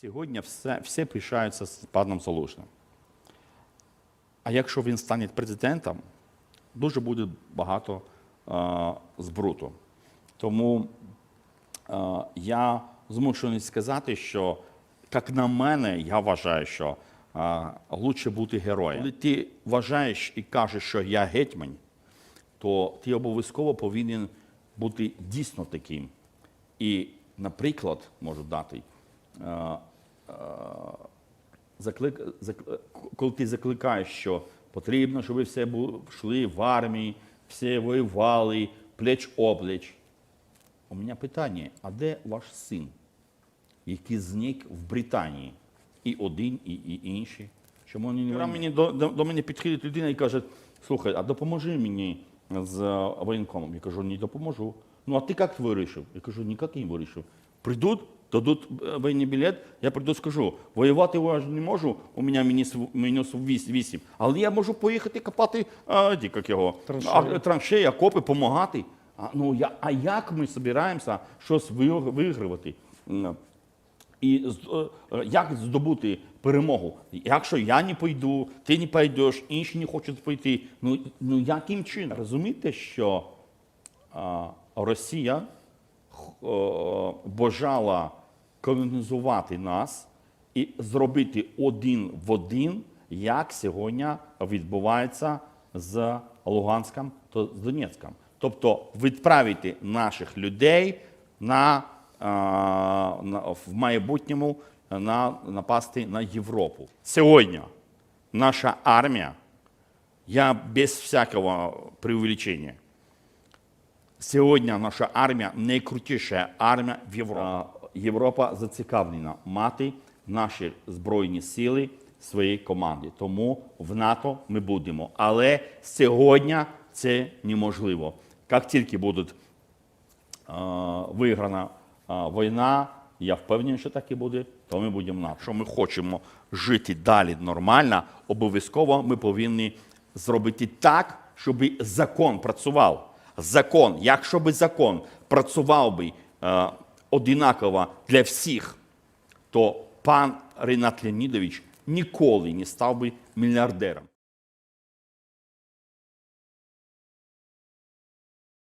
Сьогодні все, все пишаються з паном Залужним. А якщо він стане президентом, дуже буде багато е, збруту. Тому е, я змушений сказати, що, як на мене, я вважаю, що е, краще бути героєм. Коли ти вважаєш і кажеш, що я гетьман, то ти обов'язково повинен бути дійсно таким. І, наприклад, можу дати, е, заклик, коли ти закликаєш, що потрібно, щоб ви все йшли в армії, всі воювали, плеч оплеч. У мене питання: а де ваш син, який зник в Британії? І один, і, і інші. Чому вони не мені до, до, до мене підходить людина і каже: слухай, а допоможи мені з е, воєнкомом. Я кажу, не допоможу. Ну а ти як вирішив? Я кажу, ніяк не вирішив. Прийдуть, дадуть е, воєнний білет, я прийду скажу, воювати я не можу, у мене мінус, мінус 8, але я можу поїхати копати а, ті, як його, а, траншеї, окопи, допомагати. А, ну, я, а як ми збираємося щось вигравати? І е, як здобути перемогу? Якщо я не пойду, ти не пойдеш, інші не хочуть пойти. Ну, ну яким чином? Розумієте, що а, Росія е, бажала колонізувати нас і зробити один в один, як сьогодні відбувається з Луганськом та з Донецьком. Тобто відправити наших людей на, на в майбутньому на напасти на Європу. Сьогодні наша армія, я без всякого преувеличення, Сьогодні наша армія найкрутіша армія в Європі. Європа зацікавлена мати наші збройні сили своєї команди. Тому в НАТО ми будемо. Але сьогодні це неможливо. Як тільки буде е, виграна е, війна, я впевнений, що так і буде, то ми будемо НАТО. Якщо ми хочемо жити далі нормально, обов'язково ми повинні зробити так, щоб закон працював. Закон, якщо би закон працював би е, одинаково для всіх, то пан Ренат Леонідович ніколи не став би мільярдером.